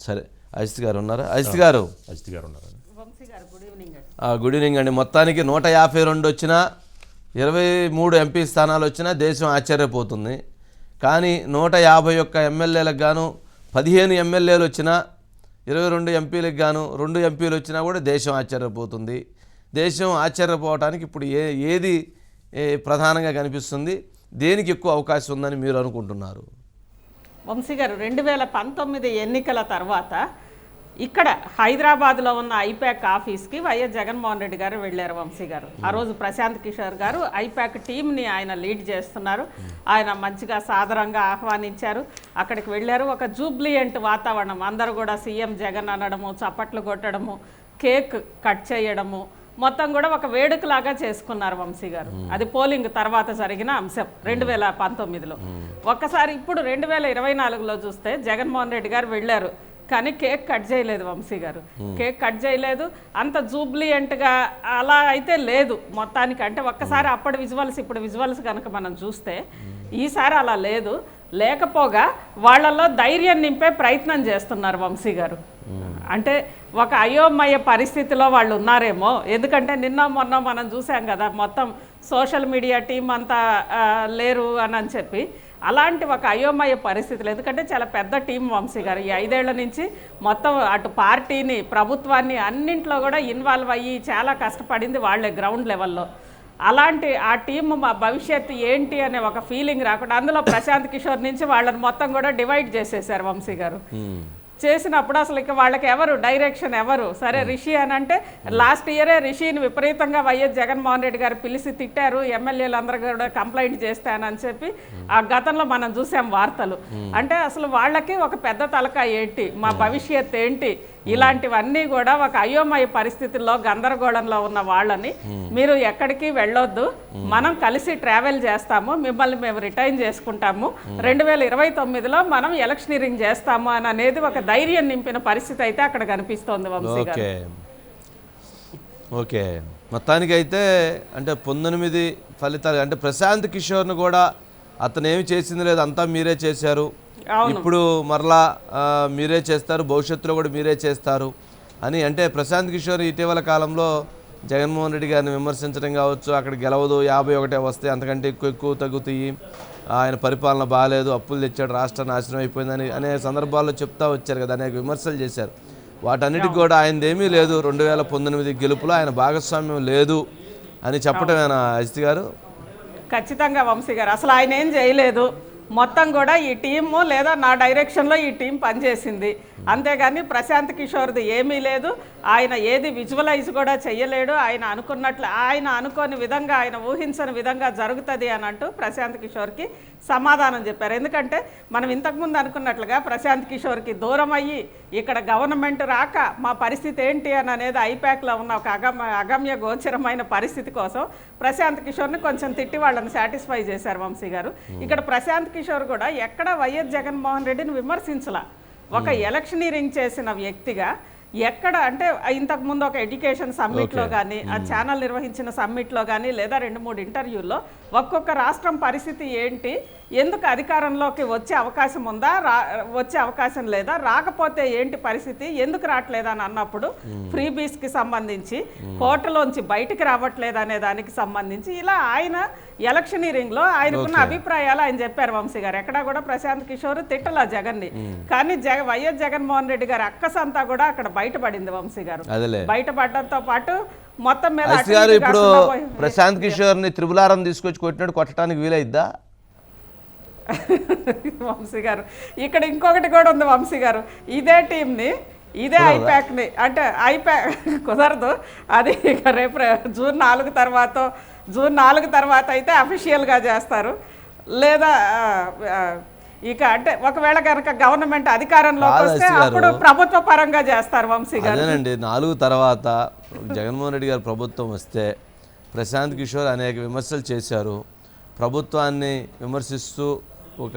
సరే అజిత్ గారు ఉన్నారా? అజిత్ గారు. అజిత్ గారు ఉన్నారు? వంశీ గారు గుడ్ ఈవినింగ్ అండి. ఆ, గుడ్ ఈవినింగ్ అండి. మొత్తానికి నూట యాభై రెండు వచ్చినా ఇరవై మూడు ఎంపీ స్థానాలు వచ్చినా దేశం ఆశ్చర్యపోతుంది. కానీ నూట యాభై ఒక్క ఎమ్మెల్యేలకు గాను పదిహేను ఎమ్మెల్యేలు వచ్చినా ఇరవై రెండు ఎంపీలకు గాను రెండు ఎంపీలు వచ్చినా కూడా దేశం ఆశ్చర్యపోతుంది. దేశం ఆశ్చర్యపోవటానికి ఇప్పుడు ఏ ఏది ఏ, ప్రధానంగా కనిపిస్తుంది? దేనికి ఎక్కువ అవకాశం ఉందని మీరు అనుకుంటున్నారు? వంశీ గారు రెండు వేల పంతొమ్మిది ఎన్నికల తర్వాత ఇక్కడ హైదరాబాద్లో ఉన్న ఐపాక్ ఆఫీస్కి వైఎస్ జగన్మోహన్ రెడ్డి గారు వెళ్ళారు వంశీ గారు. ఆ రోజు ప్రశాంత్ కిషోర్ గారు ఐపాక్ టీంని ఆయన లీడ్ చేస్తున్నారు. ఆయన మంచిగా సాదరంగా ఆహ్వానించారు. అక్కడికి వెళ్ళారు. ఒక జూబ్లియంట్ వాతావరణం. అందరూ కూడా సీఎం జగన్ అనడము చప్పట్లు కొట్టడము కేక్ కట్ చేయడము మొత్తం కూడా ఒక వేడుకలాగా చేసుకున్నారు వంశీ గారు. అది పోలింగ్ తర్వాత జరిగిన అంశం రెండు వేల పంతొమ్మిదిలో. ఒక్కసారి ఇప్పుడు రెండు వేల ఇరవై నాలుగులో చూస్తే జగన్మోహన్ రెడ్డి గారు వెళ్ళారు కానీ కేక్ కట్ చేయలేదు వంశీ గారు. కేక్ కట్ చేయలేదు అంత జూబ్లియంట్గా అలా అయితే లేదు మొత్తానికి. అంటే ఒక్కసారి అప్పటి విజువల్స్ ఇప్పుడు విజువల్స్ కనుక మనం చూస్తే ఈసారి అలా లేదు. లేకపోగా వాళ్ళల్లో ధైర్యం నింపే ప్రయత్నం చేస్తున్నారు వంశీ గారు. అంటే ఒక అయోమయ పరిస్థితిలో వాళ్ళు ఉన్నారేమో. ఎందుకంటే నిన్న మొన్న మనం చూసాం కదా మొత్తం సోషల్ మీడియా టీం అంతా లేరు అని అని చెప్పి. అలాంటి ఒక అయోమయ పరిస్థితులు ఎందుకంటే చాలా పెద్ద టీం వంశీ గారు. ఈ ఐదేళ్ళ నుంచి మొత్తం అటు పార్టీని ప్రభుత్వాన్ని అన్నింట్లో కూడా ఇన్వాల్వ్ అయ్యి చాలా కష్టపడింది వాళ్ళే గ్రౌండ్ లెవెల్లో. అలాంటి ఆ టీం మా భవిష్యత్తు ఏంటి అనే ఒక ఫీలింగ్ రాకుండా అందులో ప్రశాంత్ కిషోర్ నుంచి వాళ్ళని మొత్తం కూడా డివైడ్ చేసేసారు వంశీ గారు. చేసినప్పుడు అసలు ఇక వాళ్ళకి ఎవరు డైరెక్షన్ ఎవరు? సరే రిషి అని అంటే లాస్ట్ ఇయరే రిషిని విపరీతంగా వైఎస్ జగన్మోహన్ రెడ్డి గారు పిలిచి తిట్టారు ఎమ్మెల్యేలు అందరూ కూడా కంప్లైంట్ చేస్తానని చెప్పి ఆ గతంలో మనం చూసాం వార్తలు. అంటే అసలు వాళ్ళకి ఒక పెద్ద తలక ఏంటి? మా భవిష్యత్ ఏంటి? ఇలాంటివన్నీ కూడా ఒక అయోమయ పరిస్థితుల్లో గందరగోళంలో ఉన్న వాళ్ళని మీరు ఎక్కడికి వెళ్ళొద్దు. మనం కలిసి ట్రావెల్ చేస్తాము మిమ్మల్ని మేము రిటైన్ చేసుకుంటాము. రెండు వేల ఇరవై తొమ్మిదిలో మనం ఎలక్షనీరింగ్ చేస్తాము అని అనేది ఒక ధైర్యం నింపిన పరిస్థితి అయితే అక్కడ కనిపిస్తోంది వంశీ గారు. ఓకే. మొత్తానికి అయితే అంటే పంతొమ్మిది ఫలితాలు అంటే ప్రశాంత్ కిషోర్ను కూడా అతను ఏమి చేసింది లేదు అంతా మీరే చేశారు. ఇప్పుడు మరలా మీరే చేస్తారు భవిష్యత్తులో కూడా మీరే చేస్తారు అని. అంటే ప్రశాంత్ కిషోర్ ఇటీవల కాలంలో జగన్మోహన్ రెడ్డి గారిని విమర్శించడం కావచ్చు అక్కడ గెలవదు యాభై ఒకటే వస్తే అంతకంటే ఎక్కువ ఎక్కువ తగ్గుతాయి ఆయన పరిపాలన బాగాలేదు అప్పులు తెచ్చాడు రాష్ట్రం నాశనం అయిపోయిందని అనే సందర్భాల్లో చెప్తా వచ్చారు కదా అనేక విమర్శలు చేశారు. వాటన్నిటికి కూడా ఆయనదేమీ లేదు. రెండు వేల పంతొమ్మిది గెలుపులో ఆయన భాగస్వామ్యం లేదు అని చెప్పటమేనా అజిత్ గారు? ఖచ్చితంగా వంశీ గారు. అసలు ఆయన ఏం చేయలేదు. మొత్తం కూడా ఈ టీము లేదా నా డైరెక్షన్లో ఈ టీం పనిచేసింది. అంతేగాని ప్రశాంత్ కిషోర్ది ఏమీ లేదు. ఆయన ఏది విజువలైజ్ కూడా చెయ్యలేడు. ఆయన అనుకున్నట్లు ఆయన అనుకోని విధంగా ఆయన ఊహించని విధంగా జరుగుతుంది అని అంటూ ప్రశాంత్ కిషోర్కి సమాధానం చెప్పారు. ఎందుకంటే మనం ఇంతకుముందు అనుకున్నట్లుగా ప్రశాంత్ కిషోర్కి దూరం అయ్యి ఇక్కడ గవర్నమెంట్ రాక మా పరిస్థితి ఏంటి అని అనేది ఐపాక్లో ఉన్న ఒక అగమ అగమ్య గోచరమైన పరిస్థితి కోసం ప్రశాంత్ కిషోర్ని కొంచెం తిట్టి వాళ్ళని సాటిస్ఫై చేశారు వంశీ గారు. ఇక్కడ ప్రశాంత్ కిషోర్ కూడా ఎక్కడ వైఎస్ జగన్మోహన్ రెడ్డిని విమర్శించలా. ఒక ఎలక్షనీరింగ్ చేసిన వ్యక్తిగా ఎక్కడ అంటే ఇంతకు ముందు ఒక ఎడ్యుకేషన్ సమ్మిట్లో కానీ ఆ ఛానల్ నిర్వహించిన సమ్మిట్లో కానీ లేదా రెండు మూడు ఇంటర్వ్యూల్లో ఒక్కొక్క రాష్ట్రం పరిస్థితి ఏంటి ఎందుకు అధికారంలోకి వచ్చే అవకాశం ఉందా రా వచ్చే అవకాశం లేదా రాకపోతే ఏంటి పరిస్థితి ఎందుకు రావట్లేదు అని అన్నప్పుడు ఫ్రీ కి సంబంధించి కోటలోంచి బయటికి రావట్లేదు అనే దానికి సంబంధించి ఇలా ఆయన ఎలక్షనీరింగ్లో ఆయనకున్న అభిప్రాయాలు ఆయన చెప్పారు వంశీ గారు. ఎక్కడా కూడా ప్రశాంత్ కిషోర్ తిట్టలా జగన్ని. కానీ జగ వైఎస్ జగన్మోహన్ రెడ్డి గారి అక్కసంతా కూడా అక్కడ బయటపడింది వంశీ గారు. బయటపడడంతో పాటు మొత్తం మీద ఇప్పుడు ప్రశాంత్ కిషోర్ని త్రిపులారం తీసుకొచ్చి కొట్టినట్టు కొట్టడానికి వీలైద్దా? వంశీ గారు. ఇక్కడ ఇంకొకటి కూడా ఉంది వంశీ గారు. ఇదే టీంని ఇదే ఐప్యాక్ని అంటే ఐప్యాక్ కుదరదు. అది రేపు జూన్ నాలుగు తర్వాత జూన్ నాలుగు తర్వాత అయితే అఫీషియల్గా చేస్తారు. లేదా ఇక అంటే ఒకవేళ కనుక గవర్నమెంట్ అధికారంలోకి వస్తే గారు. అప్పుడు ప్రభుత్వ పరంగా చేస్తారు వంశీ గారు. అదేనండి నాలుగు తర్వాత జగన్మోహన్ రెడ్డి గారి ప్రభుత్వం వస్తే ప్రశాంత్ కిషోర్ అనేక విమర్శలు చేశారు. ప్రభుత్వాన్ని విమర్శిస్తూ ఒక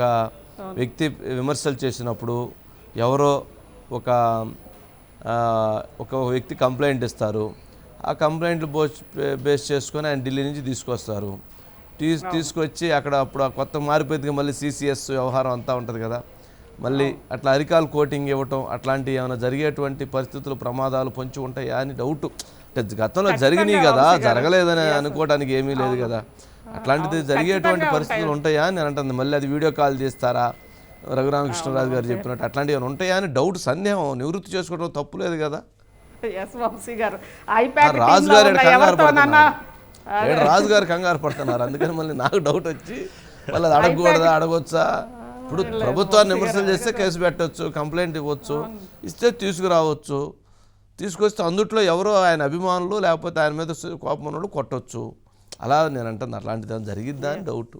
వ్యక్తి విమర్శలు చేసినప్పుడు ఎవరో ఒక ఒక వ్యక్తి కంప్లైంట్ ఇస్తారు. ఆ కంప్లైంట్లు బోస్ బేస్ చేసుకొని ఆయన ఢిల్లీ నుంచి తీసుకొస్తారు. తీ తీసుకొచ్చి అక్కడ అప్పుడు ఆ కొత్త మారిపోయింది మళ్ళీ సిసిఎస్ వ్యవహారం అంతా ఉంటుంది కదా. మళ్ళీ అట్లా అరికాలు కోటింగ్ ఇవ్వటం అట్లాంటివి ఏమైనా జరిగేటువంటి పరిస్థితులు ప్రమాదాలు పొంచి ఉంటాయా అని డౌట్. అంటే గతంలో జరిగినాయి కదా జరగలేదని అనుకోవడానికి ఏమీ లేదు కదా. అట్లాంటిది జరిగేటువంటి పరిస్థితులు ఉంటాయా. అని అంటుంది. మళ్ళీ అది వీడియో కాల్ చేస్తారా? రఘురామకృష్ణరాజు గారు చెప్పినట్టు అట్లాంటివి ఏమైనా ఉంటాయా అని డౌట్ సందేహం నివృత్తి చేసుకోవడం తప్పు లేదు కదా. ఎస్ వంశీ గారు. ఐప్యాక్ రాజు టీంలో గారు ఉన్న కంగారు ఎవరితోనన్నా రాజు గారు కంగారు పడుతున్నారు. అందుకని మళ్ళీ నాకు డౌట్ వచ్చి మళ్ళీ అది అడగకూడదా అడగొచ్చా? ఇప్పుడు ప్రభుత్వాన్ని విమర్శలు చేస్తే కేసు పెట్టవచ్చు కంప్లైంట్ ఇవ్వచ్చు ఇస్తే తీసుకురావచ్చు. తీసుకొస్తే అందుట్లో ఎవరో ఆయన అభిమానులు లేకపోతే ఆయన మీద కోపం కొట్టొచ్చు. అలా నేను అంటాను అట్లాంటిది ఏమైనా జరిగిద్దా అని డౌట్